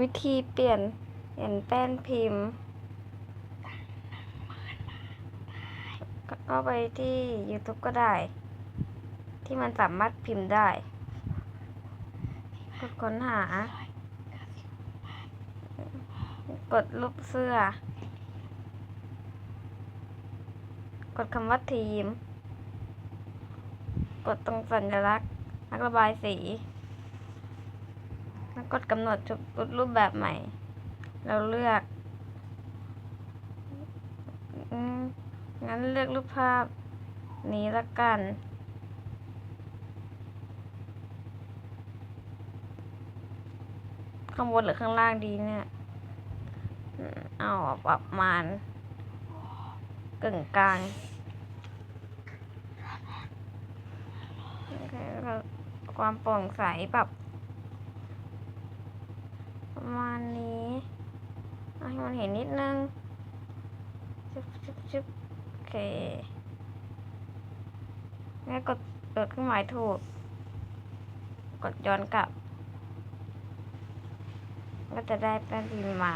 วิธีเปลี่ยนเปลี่ยนแป้นพิมพ์ก็ไปที่ YouTube ก็ได้ ที่มันสามารถพิมพ์ได้กดค้นหา กดรูปเสื้อ กดคำว่าทีม กดตรงสัญลักษณ์นักระบายสี แล้วกดกำหนดชุดรูปแบบใหม่ เราเลือกองั้นเลือกรูปภาพนี้ละกัน ข้างบนหรือข้างล่างดีเนี่ยอืมเอาประมาณกึ่งกลางความโปร่งใสปรับ มาณนี้เอาให้มันเห็นนิดนึงชุบชึบชึบโอเคงั้นกดเปิดเครื่องหมายถูก กดย้อนกลับ ก็จะได้แป้นพิมพ์มา